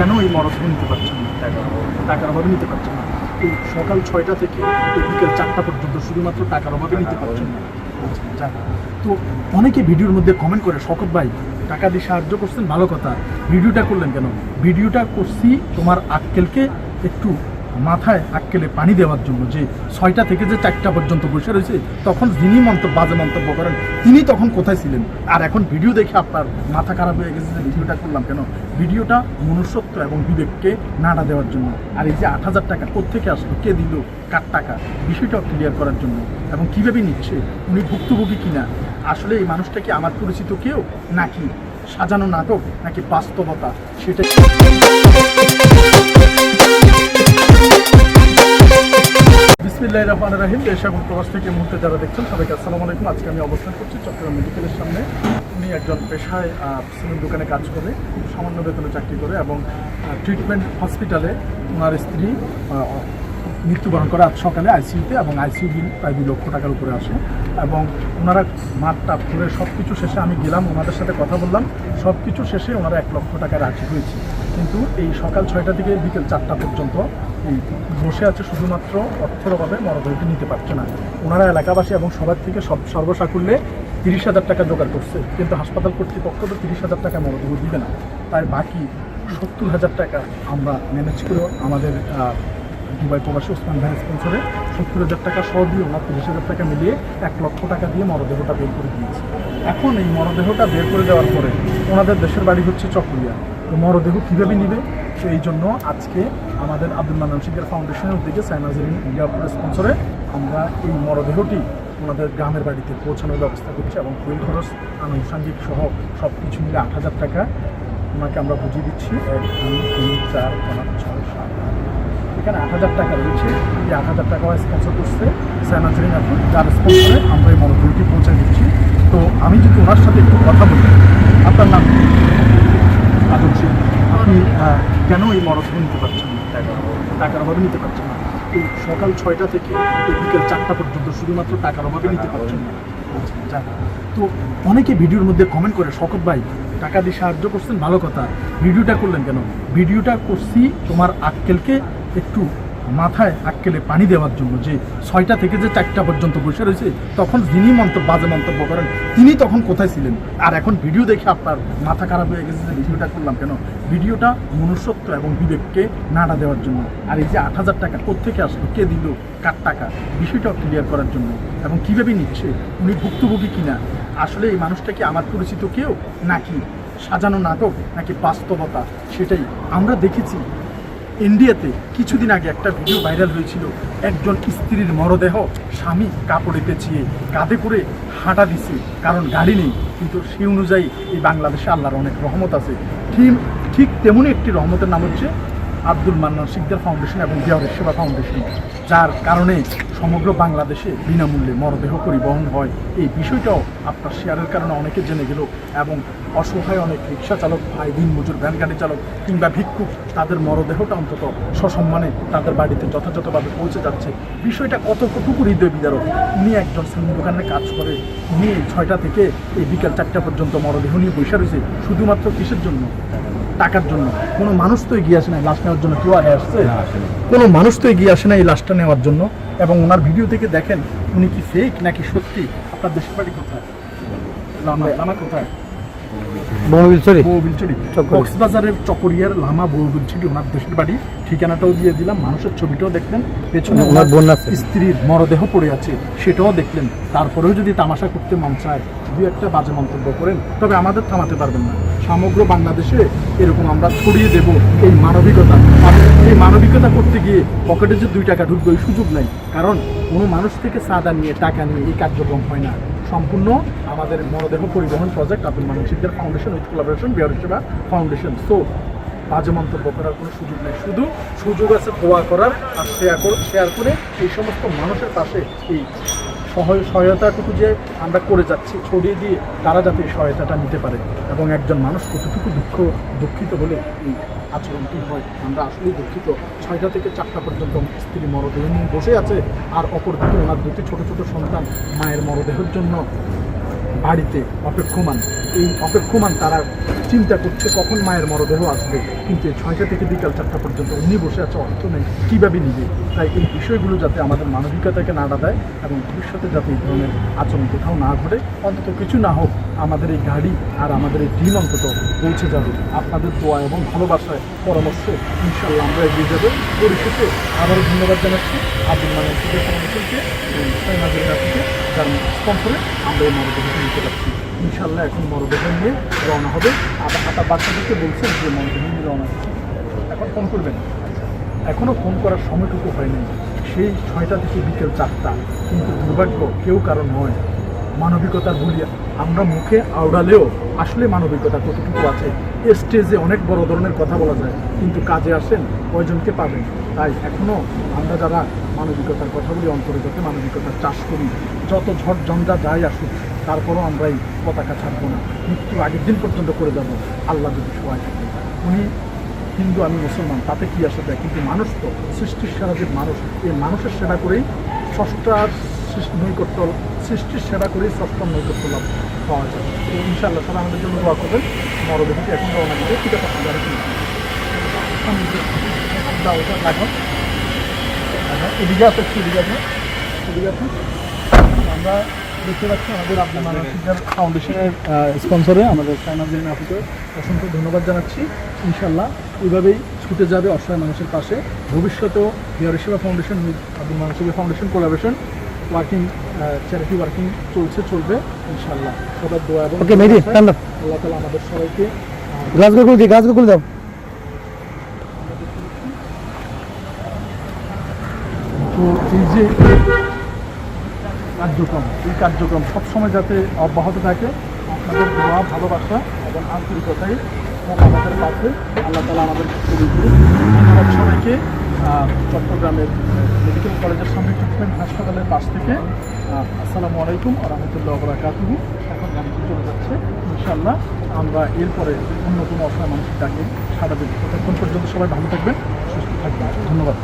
কেন এই মরদেহ নিতে পারছেন না? টাকার অভাবে নিতে পারছেন না। এই সকাল ছয়টা থেকে বিকেল চারটা পর্যন্ত শুধুমাত্র টাকার অভাবে নিতে পারছেন না। আচ্ছা, তো অনেকে ভিডিওর মধ্যে কমেন্ট করে শকত ভাই টাকা দিয়ে সাহায্য করছেন ভালো কথা। ভিডিওটা করলেন কেন? ভিডিওটা করছি তোমার আক্কেলকে একটু মাথায় আক্কেলে পানি দেওয়ার জন্য যে ছয়টা থেকে যে চারটা পর্যন্ত বসে রয়েছে, তখন যিনি মন্তব্য, বাজে মন্তব্য করেন, তিনি তখন কোথায় ছিলেন? আর এখন ভিডিও দেখে আপনার মাথা খারাপ হয়ে গেছে যে ভিডিওটা করলাম কেন? ভিডিওটা মনুষ্যত্ব এবং বিবেককে নাড়া দেওয়ার জন্য। আর এই যে আট হাজার টাকা কোথেকে আসলো? কে দিল? কার টাকা? বিষয়টা ক্লিয়ার করার জন্য। এবং কীভাবে নিচ্ছে? উনি ভুক্তভোগী কিনা? আসলে এই মানুষটা কি আমার পরিচিত কেউ? নাকি সাজানো নাটক? নাকি বাস্তবতা? সেটা বিসমিল্লাহ রহমান রাহিম। দেশ প্রবাস থেকে মুহূর্তে যারা দেখছেন সবাইকে আসসালামু আলাইকুম। আজকে আমি অবস্থান করছি চট্টগ্রাম মেডিকেলের সামনে। উনি একজন পেশায় সিমেন্ট দোকানে কাজ করে, সামান্য বেতনে চাকরি করে এবং ট্রিটমেন্ট হসপিটালে ওনার স্ত্রী মৃত্যুবরণ করে আজ সকালে আইসিইউতে এবং আইসিইউ বিল প্রায় দুই লক্ষ টাকার উপরে আসে এবং ওনারা মাঠটা করে সব কিছু শেষে আমি গেলাম ওনাদের সাথে কথা বললাম। সব কিছু শেষে ওনারা এক লক্ষ টাকা রাজি হয়েছে। কিন্তু এই সকাল ছয়টা থেকে বিকেল চারটা পর্যন্ত এই বসে আছে শুধুমাত্র অর্থের অভাবে মরদেহটি নিতে পারছে না। ওনারা এলাকাবাসী এবং সবার থেকে সব সর্বসাকুল্যে তিরিশ হাজার টাকা জোগাড় করছে, কিন্তু হাসপাতাল কর্তৃপক্ষ তো তিরিশ হাজার টাকা মরদেহ দিবে না। তাই বাকি সত্তর হাজার টাকা আমরা ম্যানেজ করে আমাদের দুবাই প্রবাসী ওসমান ভাই স্পন্সরে সত্তর হাজার টাকা সহ দিয়ে ওনার তিরিশ হাজার টাকা মিলিয়ে এক লক্ষ টাকা দিয়ে মরদেহটা বের করে দিয়েছে। এখন এই মরদেহটা বের করে দেওয়ার পরে ওনাদের দেশের বাড়ি হচ্ছে চকরিয়া। মরদেহ কীভাবে নিবে? সেই জন্য আজকে আমাদের আব্দুল মান্নান শিখের ফাউন্ডেশনের উদ্যোগে সাইনাজেরিন ইন্ডিয়া স্পন্সরে আমরা এই মরদেহটি ওনাদের গ্রামের বাড়িতে পৌঁছানোর ব্যবস্থা করছি এবং ফুল খরচ, আনুষঙ্গিক সহ সব কিছু মিলে আট হাজার টাকা ওনাকে আমরা বুঝিয়ে দিচ্ছি। এক, দুই, তিন, চার, পাঁচ, ছয়, সাত এখানে আট হাজার টাকা রয়েছে। এই আট হাজার টাকা স্পন্সর করছে স্যানাজারিং আপনি যার স্পন্সরে আমরা এই মরদেহটি পৌঁছে দিচ্ছি। তো আমি যদি ওনার সাথে একটু কথা বলি, আপনার নাম আপনি কেন এই মরদেহ নিতে পারছেন না? টাকার অভাবে নিতে পারছেন না। এই সকাল ছয়টা থেকে বিকেল চারটা পর্যন্ত শুধুমাত্র টাকার অভাবে নিতে পারছেন না। আচ্ছা। তো অনেকে ভিডিওর মধ্যে কমেন্ট করে শকত ভাই টাকা দিয়ে সাহায্য করছেন ভালো কথা। ভিডিওটা করলেন কেন? ভিডিওটা করছি তোমার আক্কেলকে একটু মাথায় আক্কেলে পানি দেওয়ার জন্য যে ছয়টা থেকে যে চারটা পর্যন্ত বসে রয়েছে, তখন যিনি মন্তব্য, বাজে মন্তব্য করেন, তিনি তখন কোথায় ছিলেন? আর এখন ভিডিও দেখে আপনার মাথা খারাপ হয়ে গেছে যে ভিডিওটা করলাম কেন? ভিডিওটা মনুষ্যত্ব এবং বিবেককে নাড়া দেওয়ার জন্য। আর এই যে আট হাজার টাকা কোথেকে আসলো? কে দিল? কার টাকা? বিষয়টা ক্লিয়ার করার জন্য। এবং কীভাবে নিচ্ছে? উনি ভুক্তভোগী কিনা? আসলে এই মানুষটা কি আমার পরিচিত কেউ? নাকি সাজানো নাটক? নাকি বাস্তবতা? সেটাই আমরা দেখেছি। ইন্ডিয়াতে কিছুদিন আগে একটা ভিডিও ভাইরাল হয়েছিল। একজন স্ত্রীর মরদেহ স্বামী কাপড়ে পেঁচিয়ে কাঁধে করে হাঁটা দিছে, কারণ গাড়ি নেই। কিন্তু সেই অনুযায়ী এই বাংলাদেশে আল্লাহর অনেক রহমত আছে। ঠিক ঠিক তেমনই একটি রহমতের নাম হচ্ছে আব্দুল মান্নান শিকদার ফাউন্ডেশন এবং বিহারের সেবা ফাউন্ডেশন যার কারণে সমগ্র বাংলাদেশে বিনামূল্যে মরদেহ পরিবহন হয়। এই বিষয়টাও আপনার শেয়ারের কারণে অনেকে জেনে গেল এবং অসহায় অনেক রিক্সা চালক, ভাই, দিন মজুর, ভ্যান গাড়ি চালক কিংবা ভিক্ষুক, তাদের মরদেহটা অন্তত সসম্মানে তাদের বাড়িতে যথাযথভাবে পৌঁছে যাচ্ছে। বিষয়টা কতটুকু হৃদয় বিদারক? উনি একজন সিমেন্ট দোকানে কাজ করে। উনি ছয়টা থেকে এই বিকেল চারটা পর্যন্ত মরদেহ নিয়ে বসে রয়েছে। শুধুমাত্র কিসের জন্য? টাকার জন্য। কোনো মানুষ তো এগিয়ে আসে না লাশ নেওয়ার জন্য কেউ আগে আসছে? কোনো মানুষ তো এগিয়ে আসে না এই লাশটা নেওয়ার জন্য। এবং ওনার ভিডিও থেকে দেখেন উনি কি ফেক নাকি সত্যি? আপনার দেশের বাড়ি কোথায়? লামা লামা কোথায়? কক্সবাজারের চকরিয়ার লামা ওনার দেশের বাড়ি। ঠিকানাটাও দিয়ে দিলাম মানুষের ছবিটাও দেখলেন পেছনে ওনার বোন স্ত্রীর মরদেহ পড়ে আছে সেটাও দেখলেন। তারপরেও যদি তামাশা করতে মন চায় দু একটা বাজে মন্তব্য করেন তবে আমাদের থামাতে পারবেন না। সমগ্র বাংলাদেশে এরকম আমরা ছড়িয়ে দেব এই মানবিকতা। আর এই মানবিকতা করতে গিয়ে পকেটে যে দুই টাকা ঢুকবে সুযোগ নাই। কারণ কোনো মানুষ থেকে চাঁদা নিয়ে টাকা নিয়ে এই কার্যক্রম হয় না। সম্পূর্ণ আমাদের মরদেহ পরিবহন project Abdul Manob Sikdar foundation with collaboration Bihar Seba foundation so বাজে মন্তব্য করার কোনো সুযোগ নেই। শুধু সুযোগ আছে দোয়া করার আর শেয়ার করে শেয়ার করে এই সমস্ত মানুষের পাশে এই সহায়তাটুকু যে আমরা করে যাচ্ছি, ছড়িয়ে দিয়ে তারা যাতে সহায়তাটা নিতে পারে এবং একজন মানুষ কতটুকু দুঃখ, দুঃখিত হলে এই আচরণটি হয়, আমরা আসলেই দুঃখিত। ছয়টা থেকে চারটা পর্যন্ত স্ত্রী মরদেহ নিয়ে বসে আছে, আর অপরদিকে ওনার দুটি ছোট ছোট সন্তান মায়ের মরদেহের জন্য বাড়িতে অপেক্ষমান। এই অপেক্ষমান তারা চিন্তা করছে কখন মায়ের মরদেহ আসবে। কিন্তু ছয়টা থেকে বিকাল চারটা পর্যন্ত উনি বসে আছে অর্থ নেই, কীভাবে নিবে? তাই এই বিষয়গুলো যাতে আমাদের মানবিকতাকে নাড়া দেয় এবং ভবিষ্যতে যাতে এই ধরনের আচরণ কোথাও না ঘটে, অন্তত কিছু না হোক, আমাদের এই গাড়ি আর আমাদের এই টিম অন্তত পৌঁছে যাবে। আপনাদের দোয়া এবং ভালোবাসায় পরামর্শ ইনশাল্লাহ আমরা এগিয়ে যাব। পরিশেষে আবারও ধন্যবাদ জানাচ্ছি। আব্দুল মানের সুযোগ ফাউন্ডেশনকে সাইনাজের কাছে যার স্পন্সরে আমরা এই মরদেহটি নিতে পারছি। ইনশাল্লাহ এখন মরদেহ নিয়ে রওনা হবে। আবার হাতা বাচ্চাদেরকে বলছেন যে মরদেহ নিয়ে রওনা এখন ফোন করবেন। এখনও ফোন করার সময়টুকু হয়নি। সেই ছয়টা থেকে বিকেল চারটা। কিন্তু দুর্ভাগ্য কেউ কারণ নয়। মানবিকতার বলিয়া আমরা মুখে আওড়ালেও আসলে মানবিকতা কতটুকু আছে স্টেজে অনেক বড় ধরনের কথা বলা যায়, কিন্তু কাজে আসেন কয়জনকে পাবেন? তাই এখনও আমরা যারা মানবিকতার কথা বলি অন্তরে যাতে মানবিকতার চাষ করি, যত ঝড় ঝঞ্ঝা যাই আসুক, তারপরও আমরা এই পতাকা ছাড়বো না। মৃত্যুর আগের দিন পর্যন্ত করে যাব, আল্লাহ যদি সবাই থাকে। উনি হিন্দু, আমি মুসলমান, তাতে কি আসা দেয় কিন্তু মানুষ তো, সৃষ্টির সেরা যে মানুষ, এই মানুষের সেবা করেই ষষ্ঠার নৈকট্য সৃষ্টির সেবা করেই সপ্তম নৈকট্য লাভ পাওয়া যায়। তো ইনশাআল্লাহ সবাই আমাদের জন্য দোয়া করবেন। মরদেহটি এখন রওনা দিতে ঠিক আছে আপনারা দাও ওটা রাখো রাখো। এদিকে আছে একটু এদিকে আছে এদিকে আছে আমরা দেখতে পাচ্ছি আমাদের আপনার মানসিকার ফাউন্ডেশনের স্পন্সরে আমাদের সাইনাজিন আপুকে অসংখ্য ধন্যবাদ জানাচ্ছি। ইনশাল্লাহ এইভাবেই ছুটে যাবে অসহায় মানুষের পাশে। ভবিষ্যতেও Bihari Seba foundation Abdul মানসিকা foundation collaboration working charity working চলছে চলবে ইনশাল্লাহ সবার দোয়া এবং ওকে মেহেদি আল্লাহ তালা আমাদের সবাইকে গ্লাসগুলো খুলে দিই গ্লাসগুলো খুলে দাও। তো এই যে কার্যক্রম এই কার্যক্রম সবসময় যাতে অব্যাহত থাকে আপনাদের দোয়া ভালোবাসা এবং আন্তরিকতাই আমাদের পাশে। আল্লাহ তালা আমাদের। ধন্যবাদ সবাইকে চট্টগ্রামের মেডিকেল কলেজের সামনে পাশ থেকে। আসসালামু আলাইকুম আ রহমতুল্লাহ বরাকাতুহু। এখন গাড়িটি চলে যাচ্ছে। ইনশাল্লাহ আমরা এরপরে অন্য কোনো অসহায় মানুষের ডাকে সারা দেব। ততক্ষণ পর্যন্ত সবাই ভালো থাকবেন, সুস্থ থাকবেন। ধন্যবাদ।